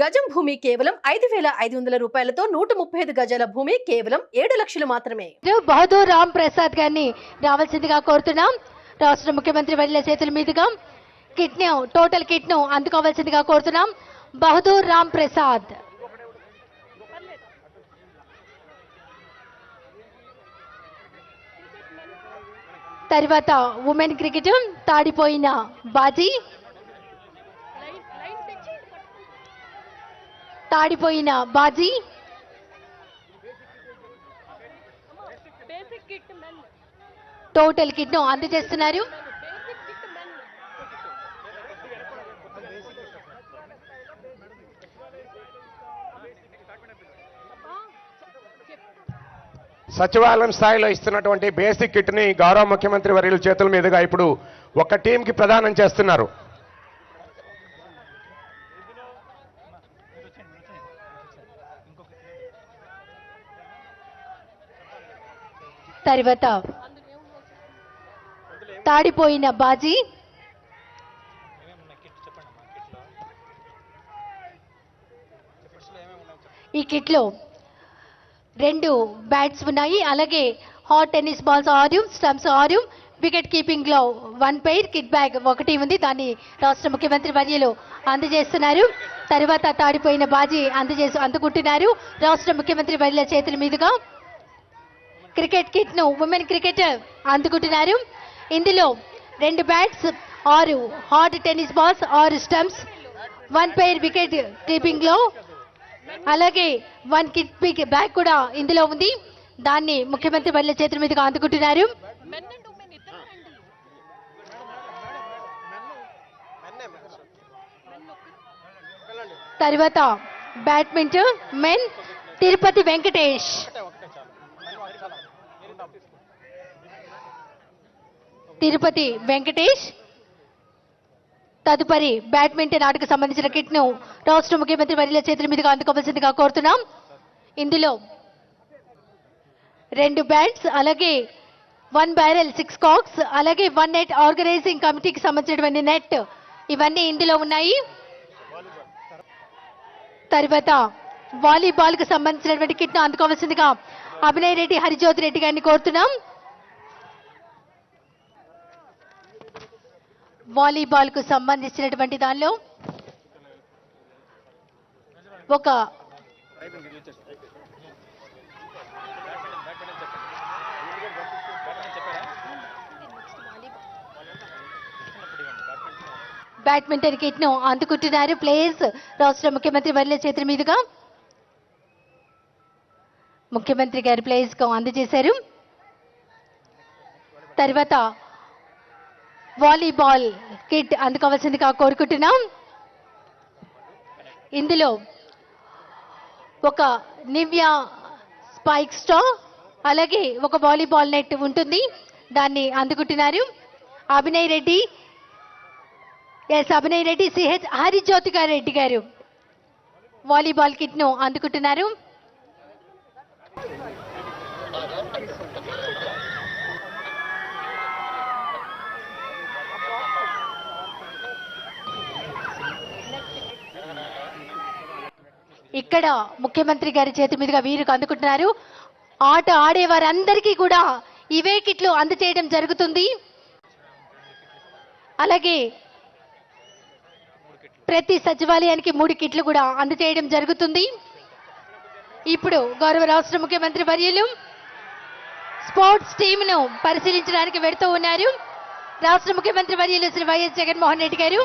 గజం భూమి కేవలం ఐదు వేల ఐదు వందల రూపాయలతో నూట ముప్పై ఐదు గజాల భూమి కేవలం ఏడు లక్షలు మాత్రమే. బహదూర్ రామ్ ప్రసాద్ గారిని రావాల్సిందిగా కోరుతున్నాం. రాష్ట్ర ముఖ్యమంత్రి వర్యుల చేతుల మీదుగా కిట్ టోటల్ కిట్ను అందుకోవాల్సిందిగా కోరుతున్నాం. బహదూర్ రామ్ ప్రసాద్. తర్వాత ఉమెన్ క్రికెట్ తాడిపోయిన బాజీ. తాడిపోయిన బాజీ. టోటల్ కిట్ను అందజేస్తున్నారు. సచివాలయం స్థాయిలో ఇస్తున్నటువంటి బేసిక్ కిట్ని గౌరవ ముఖ్యమంత్రి వర్యుల చేతుల మీదుగా ఇప్పుడు ఒక టీంకి ప్రదానం చేస్తున్నారు. తర్వాత తాడిపోయిన బాజీ ఈ కిట్లో రెండు బ్యాట్స్ ఉన్నాయి. అలాగే హాట్ టెన్నిస్ బాల్స్ ఆరు స్టంప్స్ ఆరు వికెట్ కీపింగ్లో వన్ పెయిర్ కిట్ బ్యాగ్ ఒకటి ఉంది. దాన్ని రాష్ట్ర ముఖ్యమంత్రి వర్యులు అందజేస్తున్నారు. తర్వాత తాడిపోయిన బాజీ అందజేసి అందుకుంటున్నారు. రాష్ట్ర ముఖ్యమంత్రి వర్యుల చేతుల మీదుగా క్రికెట్ కిట్ను ఉమెన్ క్రికెట్ అందుకుంటున్నారు. ఇందులో రెండు బ్యాట్స్ ఆరు హాట్ టెన్నిస్ బాల్స్ ఆరు స్టంప్స్ వన్ పెయిర్ వికెట్ కీపింగ్లో. అలాగే వన్ కిట్ పిక్ బ్యాగ్ కూడా ఇందులో ఉంది. దాన్ని ముఖ్యమంత్రి వల్ల చేతుల మీదుగా అందుకుంటున్నారు. తర్వాత బ్యాడ్మింటన్ మెన్ తిరుపతి వెంకటేష్. తిరుపతి వెంకటేష్. తదుపరి బ్యాడ్మింటన్ ఆటకు సంబంధించిన కిట్ను రాష్ట్ర ముఖ్యమంత్రి వర్యుల చేతుల మీదుగా అందుకోవాల్సిందిగా కోరుతున్నాం. ఇందులో రెండు బ్యాట్స్ అలాగే వన్ బ్యారెల్ సిక్స్ కాక్స్ అలాగే వన్ నెట్ ఆర్గనైజింగ్ కమిటీకి సంబంధించినటువంటి నెట్ ఇవన్నీ ఇందులో ఉన్నాయి. తర్వాత వాలీబాల్కు సంబంధించినటువంటి కిట్ను అందుకోవాల్సిందిగా అభినయ్ రెడ్డి హరిజ్యోతి రెడ్డి గారిని కోరుతున్నాం. వాలీబాల్కు సంబంధించినటువంటి దానిలో ఒక బ్యాడ్మింటన్ కిట్ను అందుకుంటున్నారు. ప్లేయర్స్ రాష్ట్ర ముఖ్యమంత్రి వర్ల చేతుల మీదుగా ముఖ్యమంత్రి గారి ప్లేయర్స్కు అందజేశారు. తర్వాత వాలీబాల్ కిట్ అందుకోవాల్సిందిగా కోరుకుంటున్నాం. ఇందులో ఒక నివ్యా స్పైక్ స్టో అలాగే ఒక వాలీబాల్ నెట్ ఉంటుంది. దాన్ని అందుకుంటున్నారు. Abhinay Reddy S Abhinay Reddy C H హరిజ్యోతిగా Reddy గారు వాలీబాల్ కిట్ను అందుకుంటున్నారు. ఇక్కడ ముఖ్యమంత్రి గారి చేతి మీదుగా వీరికి అందుకుంటున్నారు. ఆట ఆడే వారందరికీ కూడా ఇవే కిట్లు అందచేయడం జరుగుతుంది. అలాగే ప్రతి సచివాలయానికి మూడు కిట్లు కూడా అందచేయడం జరుగుతుంది. ఇప్పుడు గౌరవ రాష్ట్ర ముఖ్యమంత్రి వర్యులు స్పోర్ట్స్ టీంను పరిశీలించడానికి వెడుతూ ఉన్నారు. రాష్ట్ర ముఖ్యమంత్రి వర్యులు శ్రీ వైఎస్ జగన్మోహన్ రెడ్డి గారు.